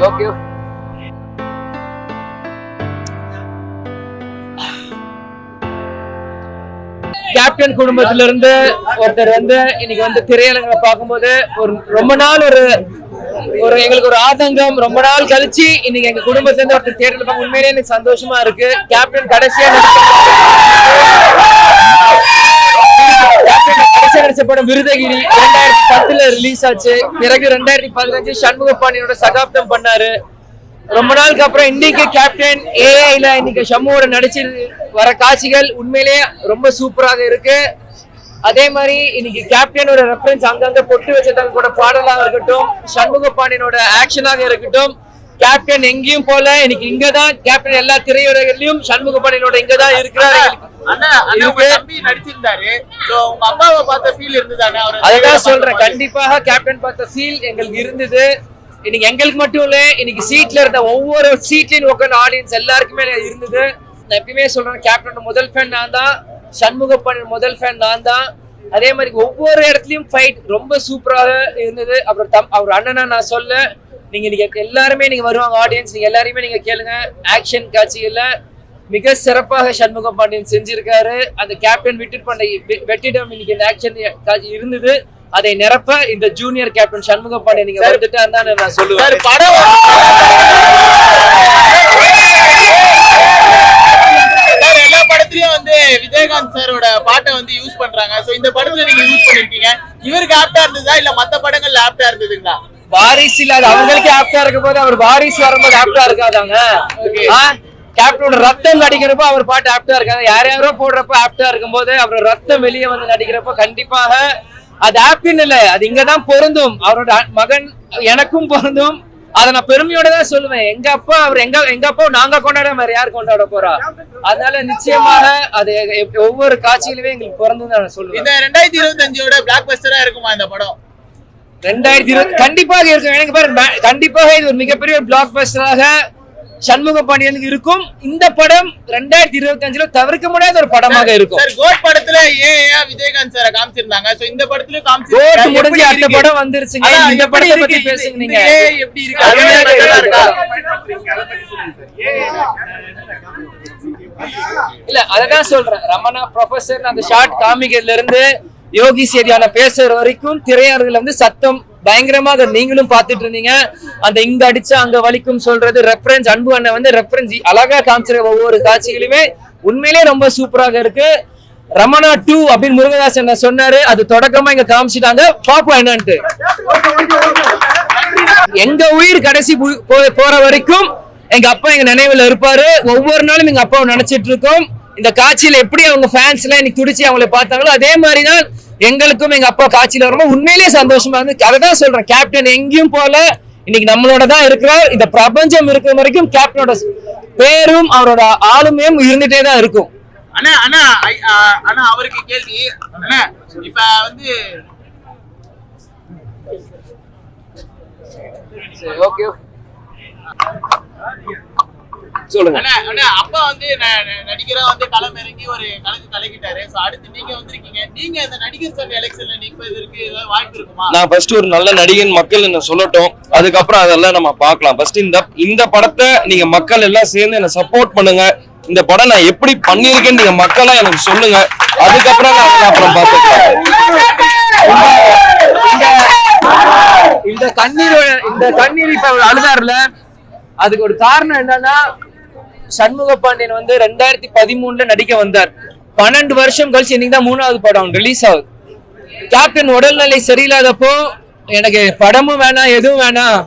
Okay captain குடும்பத்துல இருந்து ஒருத்தர் வந்து இன்னைக்கு வந்து திரையரங்களை பார்க்கும்போது ஒரு ரொம்ப நாள் ஒரு ஒரு எங்களுக்கு ஒரு ஆதங்கம் ரொம்ப நாள் கழிச்சு இன்னைக்கு எங்க குடும்பத்துல இருந்து ஒருத்தர் தேர்தல் பார்க்க உண்மையிலேயே எனக்கு சந்தோஷமா இருக்கு. கேப்டன் கடைசியா நடிச்ச- கேப்டன் திரைப்படம் விருதகிரி ரெண்டாயிரத்தி பத்துல ரிலீஸ் ஆச்சு. பிறகு ரெண்டாயிரத்தி பதினஞ்சு சண்முக பாண்டியனோட சகாப்தம் பண்ணாரு. ரொம்ப நாளுக்கு அப்புறம் இன்னைக்கு கேப்டன் ஏஐல இன்னைக்கு ஷம்முவோட நடிச்சு வர காட்சிகள் உண்மையிலேயே ரொம்ப சூப்பராக இருக்கு. அதே மாதிரி இன்னைக்கு கேப்டனோட ரெஃபரன்ஸ் அங்கங்க பொட்டு வச்சதாங்க கூட பாடலாக இருக்கட்டும் சண்முக பாண்டியனோட ஆக்ஷனாக இருக்கட்டும் கேப்டன் எங்கேயும் போல இன்னைக்கு இங்கதான் கேப்டன் எல்லா திரையுலகிலையும் சண்முக பாண்டியனோட இங்கதான் இருக்கிறாரு. அதுதான் சொல்றேன். கண்டிப்பாக கேப்டன் பார்த்த ஃபீல் எங்களுக்கு இருந்தது. இன்னைக்கு எங்களுக்கு மட்டும் இல்ல இன்னைக்கு சீட்ல இருந்த ஒவ்வொரு சீட்லயும் உட்கார்ந்த ஆடியன்ஸ் எல்லாருக்குமே இருந்தது. நான் எப்பயுமே சொல்றேன் கேப்டன் முதல் ஃபேன் நான் தான் சண்முக முதல் ஃபேன் நான் தான். அதே மாதிரி ஒவ்வொரு இடத்துலயும் ஃபைட் ரொம்ப சூப்பராக இருந்தது. அப்புறம் தம் அவர் அண்ணனா நான் சொல்ல நீங்க இன்னைக்கு எல்லாருமே நீங்க வருவாங்க ஆடியன்ஸ் நீங்க எல்லாரையுமே நீங்க கேளுங்க. ஆக்ஷன் காட்சிகள்ல மிக சிறப்பாக சண்முக பாண்டியன் செஞ்சிருக்காரு. அந்த கேப்டன் விட்டு பண்ண வெ- வெற்றிடம் இன்னைக்கு இந்த ஆக்ஷன் காட்சி இருந்தது. அதை நிரப்ப இந்த ஜூனியர் கேப்டன் சண்முக பாண்டியன் நீங்க வந்துட்டா தான் நான் சொல்லுவேன். படம் சார் எல்லா படத்துலயும் வந்து விஜயகாந்த் சாரோட பாட்டை வந்து யூஸ் பண்றாங்க. சோ இந்த படத்துல நீங்க யூஸ் பண்ணிருக்கீங்க. இவருக்கு ஆப்டா இருந்ததா? இல்ல மத்த படங்கள்ல ஆப்டா இருந்ததுங்களா? வாரிசு இல்லாத அவங்களுக்கு ஆப்டா இருக்கும் போது அவர் வாரிசு வரும்போது ஆப்டா இருக்காதாங்க? கேப்டனோட ரத்தம் நடிக்கிறப்போ அவர் பாட்டு ஆப்டா இருக்காது. யார் யாரோ போடுறப்ப ஆப்டா இருக்கும்போது அப்புறம் ரத்தம் வெளியே வந்து நடிக்கிறப்போ கண்டிப்பாக அது ஆப்டின்னு இல்ல. அது இங்கதான் பொருந்தும். அவரோட மகன் எனக்கும் பொருந்தும். அதை நான் பெருமையோட தான் சொல்லுவேன். எங்க அப்பா அவர் எங்க எங்க அப்பா நாங்க கொண்டாட வேற யார் கொண்டாட போறா? அதனால நிச்சயமாக அது ஒவ்வொரு காட்சியிலுமே எங்களுக்கு பிறந்து நான் சொல்லுவேன். இந்த ரெண்டாயிரத்தி இருபத்தி அஞ்சோட பிளாக் பஸ்டரா இருக்குமா இந்த படம்? ரெண்டாயிரத்தி இருபது கண்டிப்பாக இருக்கும். எனக்கு பாருங்க கண்டிப்பாக இது ஒரு மிகப்பெரிய பிளாக் பஸ்டராக சண்முக பாண்டியனுக்கு இருக்கும். இந்த படம் ரெண்டாயிரத்தி இருபத்தி அஞ்சுல தவிர்க்க முடியாத ஒரு படமாக இருக்கும். சார் கோட் படத்துல ஏன் விஜயகாந்த் சார காமிச்சிருந்தாங்க. சோ இந்த படத்துலயும் கோட் காமிச்சிருக்காங்க முடிஞ்சு அடுத்த? படம் வந்துருச்சுங்க. அதான் இந்த படத்தை பத்தி? பேசுங்க நீங்க. எப்படி இருக்கு? இல்ல அததான் சொல்றேன். ரமணா ப்ரொஃபசர் அந்த ஷார்ட் காமிக்கிறதுல இருந்து யோகி சேதியான பேசுற வரைக்கும் திரையரங்குல வந்து சத்தம் பயங்கரமாக நீங்களும் பார்த்துட்டு இருந்தீங்க. அந்த இங்க அடிச்சா அங்க வலிக்கும் சொல்றது ரெஃபரன்ஸ் அன்பு அண்ணன் வந்து ரெஃபரன்ஸ் அழகா காமிச்சிருக்க ஒவ்வொரு காட்சிகளுமே உண்மையிலே ரொம்ப சூப்பராக இருக்கு. ரமணா டூ அப்படின்னு முருகதாஸ் என்ன சொன்னாரு அது தொடக்கமா இங்க காமிச்சிட்டாங்க. பாப்போம் என்னன்ட்டு. எங்க உயிர் கடைசி போ- போற வரைக்கும் எங்க அப்பா எங்க நினைவுல இருப்பாரு. ஒவ்வொரு நாளும் எங்க அப்பாவை நினைச்சிட்டு இருக்கோம். இந்த காட்சியில எப்படி அவங்க ஃபேன்ஸ் எல்லாம் இன்னைக்கு துடிச்சு அவங்கள பார்த்தாங்களோ அதே மாதிரி தான் எங்களுக்கும் எங்க அப்பா காட்சியில வரும்போது உண்மையிலேயே சந்தோஷமா இருந்து அதை தான் சொல்றேன். கேப்டன் எங்கேயும் போல இன்னைக்கு நம்மளோட தான் இருக்கிறார் இந்த பிரபஞ்சம் இருக்கிற வரைக்கும் கேப்டனோட பேரும் அவரோட ஆளுமையும் இருந்துட்டே தான் இருக்கும். அண்ணா அண்ணா ஐ- ஆ, அண்ணா அவருக்கு கேள்வி. அண்ணா இப்ப வந்து ஓகே சொல்லுங்க. அப்பா வந்து நடிகரா வந்து களம் இறங்கி ஒரு கணக்கு கலக்கிட்டாரு சோ அடுத்து நீங்க வந்திருக்கீங்க. நீங்க இந்த நடிகர் சங்க எலெக்ஷன்ல நிற்பதற்கு ஏதாவது வாய்ப்பு இருக்குமா? நான் ஃபர்ஸ்ட் ஒரு நல்ல நடிகன் மக்கள் என்ன சொல்லட்டும். அதுக்கப்புறம் அதெல்லாம் நம்ம பார்க்கலாம். ஃபர்ஸ்ட் இந்த இந்த படத்தை நீங்க மக்கள் எல்லாம் சேர்ந்து என்ன சப்போர்ட் பண்ணுங்க. இந்த படம் நான் எப்படி பண்ணியிருக்கேன்னு நீங்க மக்களா எனக்கு சொல்லுங்க. அதுக்கப்புறம் நான் அப்புறம் பார்த்துக்கலாம். இந்த கண்ணீர் இந்த கண்ணீர் இப்ப அழுதாருல அதுக்கு ஒரு காரணம் என்னன்னா சண்முக பாண்டியன் வந்து ரெண்டாயிரத்தி பதிமூணுல நடிக்க வந்தார். பன்னெண்டு வருஷம் கழிச்சு இன்னைக்கு தான் மூணாவது படம் ரிலீஸ் ஆகுது. கேப்டன் உடல்நிலை சரியில்லாதப்போ எனக்கு படமும் வேணாம் எதுவும் வேணாம்.